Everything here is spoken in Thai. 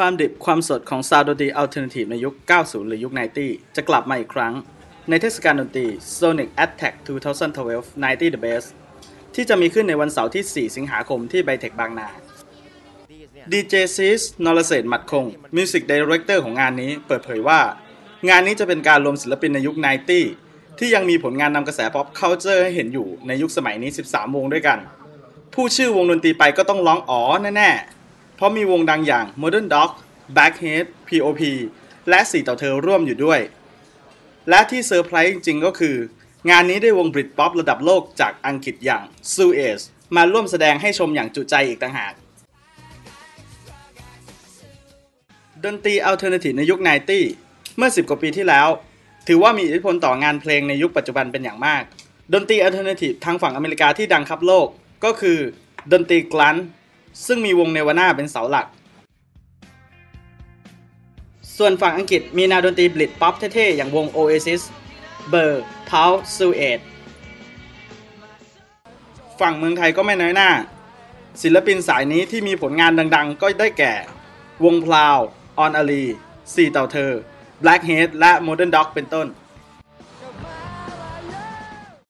ความดิบความสดของซาวด์ดนตรีอัลเทอร์เนทีฟในยุค 90 หรือยุค 90 จะกลับมาอีกครั้ง ในเทศกาลดนตรี Sonic Attack 2012 90 The Best ที่จะมีขึ้นในวันเสาร์ที่ 4 สิงหาคมที่ไบเทคบางนาดีเจซีสนรเศษหมัดคงมิวสิกดีเรคเตอร์ของงานนี้เปิดเผยว่า งานนี้จะเป็นการรวมศิลปินในยุค 90 ที่ยังมีผลงานนำกระแส pop culture ให้เห็นอยู่ในยุคสมัยนี้ 13 วงด้วยกัน ผู้ชื่อวงดนตรีไปก็ต้องร้องอ๋อแน่ๆ เพราะมีวงดังอย่าง Modern Dog Backhead POP และสี่ต่อเธอร่วมอยู่ด้วย และที่เซอร์ไพรส์จริงๆก็คือ งานนี้ได้วงบริ t ป๊อประดับโลกจากอังกฤษอย่าง s u e z มาร่วมแสดงให้ชมอย่างจุใจอีกต่างหาก ดนตรีอัลเทอร์เนทีฟในยุค 90 เมื่อ 10 กว่าปีที่แล้ว ถือว่ามีอิทธิพลต่องานเพลงในยุคปัจจุบันเป็นอย่างมาก ดนตรีอัลเทอร์เนทีฟทางฝั่งอเมริกาที่ดังครับโลก ก็คือ ดนตรีกลัน ซึ่งมีวงเนวาน่าเป็นเสาหลัก ส่วนฝั่งอังกฤษมีแนวดนตรีบลิดป๊อปเท่ๆ อย่างวง Oasis เบอร์พาวซูเอตฝั่งเมืองไทยก็ไม่น้อยหน้า ศิลปินสายนี้ที่มีผลงานดังๆ ก็ได้แก่ วงพลาว ออนอาลีสี่เต่าเธอ Blackhead และ Modern Dog เป็นต้น